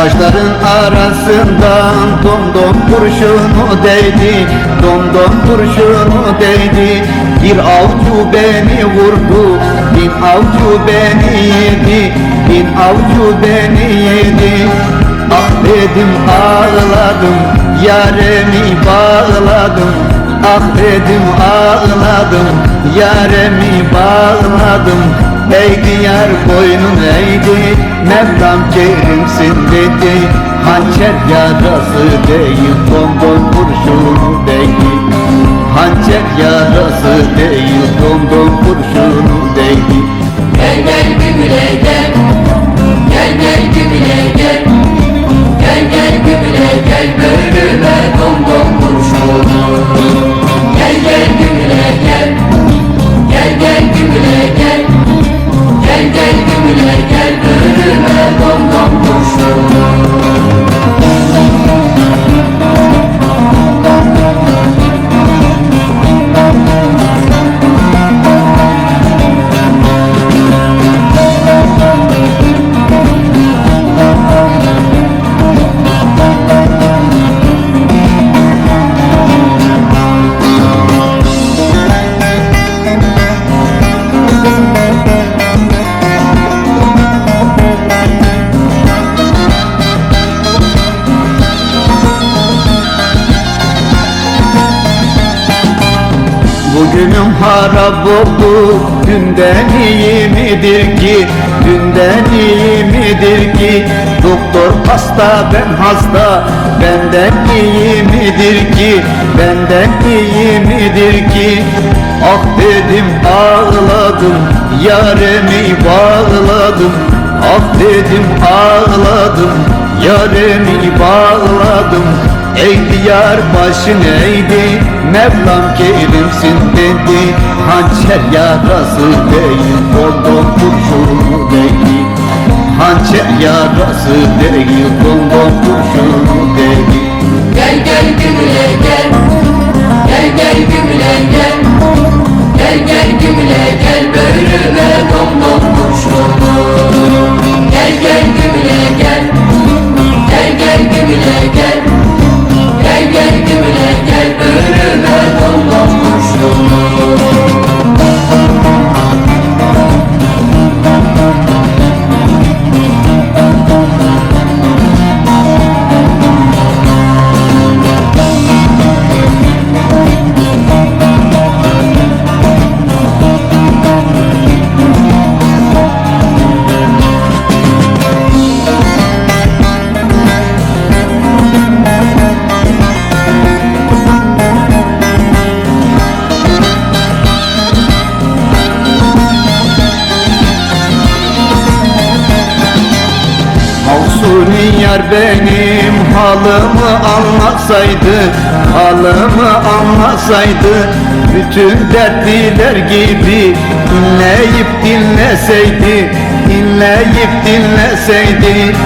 Saçların arasından domdom kurşunu değdi Domdom kurşunu değdi. Bir avcı beni vurdu Bin avcı beni yedi Bin avcı beni yedi. Ah dedim ağladım Yaremi bağladım. Ah dedim ağladım Yaremi bağladım Eğdi yar boynun eğdi Mevlam kerimsin dedi. Hançer yarası değil Dondon kurşunu değil. Hançer yarası değil Dondon kurşunu değil. Gel gel gümüle gel Lord. Bugünüm harap oldu. Dünden iyi midir ki? Dünden iyi midir ki? Doktor hasta ben hasta. Benden iyi midir ki? Benden iyi midir ki? Ah dedim ağladım. Yaremi bağladım. Ah dedim ağladım. Yaremi bağladım Eğdi yar başın eğdi Mevlam kerimsin dedi. Hançer yarası değil Dondon kurşunu değil Hançer yarası değil Dondon kurşunu değil Gel gel gümüle Gel Mahsuni yar benim halımı anlasaydı Halımı anlasaydı Bütün dertliler gibi inleyip dinleseydi inleyip dinleseydi.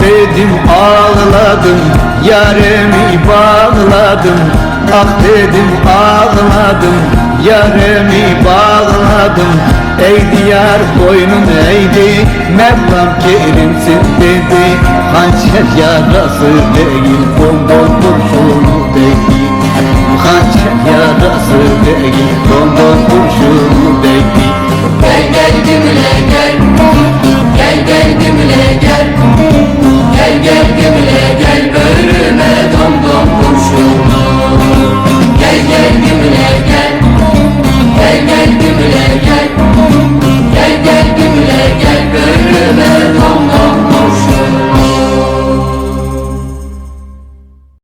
Dedim ağladım Yaremi bağladım Ah ağladım Yaremi bağladım. Eğdi yar boynun eğdi. Mevlam kerimsin dedi. Hançer yarası değil Bonbon kurşunu değil Hançer